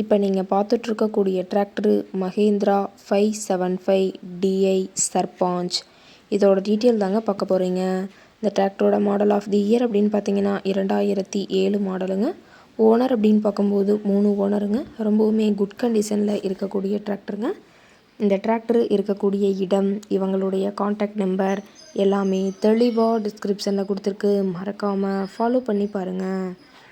இப்போ நீங்கள் பார்த்துட்ருக்கக்கூடிய tractor Mahindra five seven five DI Sarpanch. இதோட டீட்டெயில் தாங்க பார்க்க போகிறீங்க இந்த டிராக்டரோட மாடல் ஆஃப் தி இயர் அப்படின்னு பார்த்தீங்கன்னா இரண்டாயிரத்தி ஏழு மாடலுங்க ஓனர் அப்படின்னு பார்க்கும்போது மூணு ஓனருங்க ரொம்பவுமே குட் கண்டிஷனில் இருக்கக்கூடிய டிராக்டருங்க இந்த டிராக்டர் இருக்கக்கூடிய இடம் இவங்களுடைய காண்டாக்ட் நம்பர் எல்லாமே தெளிவாக டிஸ்கிரிப்ஷனில் கொடுத்துருக்கு. மறக்காமல் ஃபாலோ பண்ணி பாருங்கள்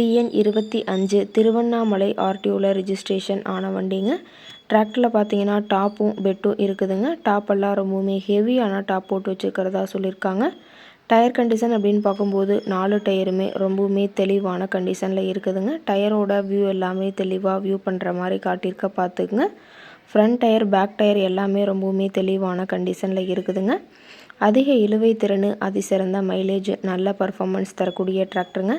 டிஎன் இருபத்தி அஞ்சு திருவண்ணாமலை ஆர்டிஓவில் ரிஜிஸ்ட்ரேஷன் ஆன வண்டிங்க. டிராக்டரில் பார்த்தீங்கன்னா டாப்பும் பெட்டும் இருக்குதுங்க. டாப்பெல்லாம் ரொம்பவுமே ஹெவியான டாப் போட்டு வச்சுருக்கிறதா சொல்லியிருக்காங்க. டயர் கண்டிஷன் அப்படின்னு பார்க்கும்போது நாலு டயருமே ரொம்பவுமே தெளிவான கண்டிஷனில் இருக்குதுங்க. டயரோட வியூ எல்லாமே தெளிவாக வியூ பண்ணுற மாதிரி காட்டியிருக்க பார்த்துக்குங்க. ஃப்ரண்ட் டயர் பேக் டயர் எல்லாமே ரொம்பவுமே தெளிவான கண்டிஷனில் இருக்குதுங்க. அதிக இழுவை திறன் அதிசிறந்த மைலேஜ் நல்ல பர்ஃபாமன்ஸ் தரக்கூடிய டிராக்டருங்க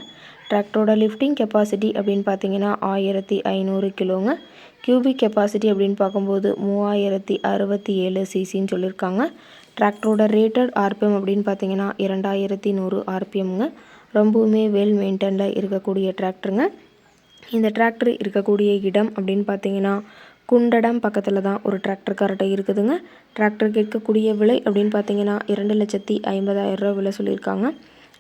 டிராக்டரோட லிஃப்டிங் கெப்பாசிட்டி அப்படின்னு பார்த்தீங்கன்னா ஆயிரத்தி ஐநூறு கிலோங்க. கியூபிக் கெப்பாசிட்டி அப்படின்னு பார்க்கும்போது மூவாயிரத்தி அறுபத்தி ஏழு சிசின்னு சொல்லியிருக்காங்க. டிராக்டரோட ரேட்டட் ஆர்பிஎம் அப்படின்னு பார்த்தீங்கன்னா இரண்டாயிரத்தி நூறு ஆர்பிஎம்ங்க ரொம்பவுமே வெல் மெயின்டைனில் இருக்கக்கூடிய டிராக்டருங்க இந்த டிராக்டர் இருக்கக்கூடிய இடம் அப்படின்னு பார்த்தீங்கன்னா குண்டடம் பக்கத்தில் தான் ஒரு டிராக்டர் கரெக்டாக இருக்குதுங்க. டிராக்டர் கேட்கக்கூடிய விலை அப்படின்னு பார்த்தீங்கன்னா இரண்டு லட்சத்தி ஐம்பதாயிரம் ரூபா விலை சொல்லியிருக்காங்க.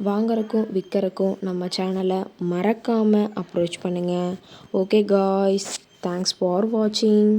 வாங்குறக்கும் விற்கிறக்கும் நம்ம சேனலை மறக்காமல் அப்ரோச் பண்ணுங்கள் ஓகே காய்ஸ் தேங்க்ஸ் ஃபார் வாட்சிங்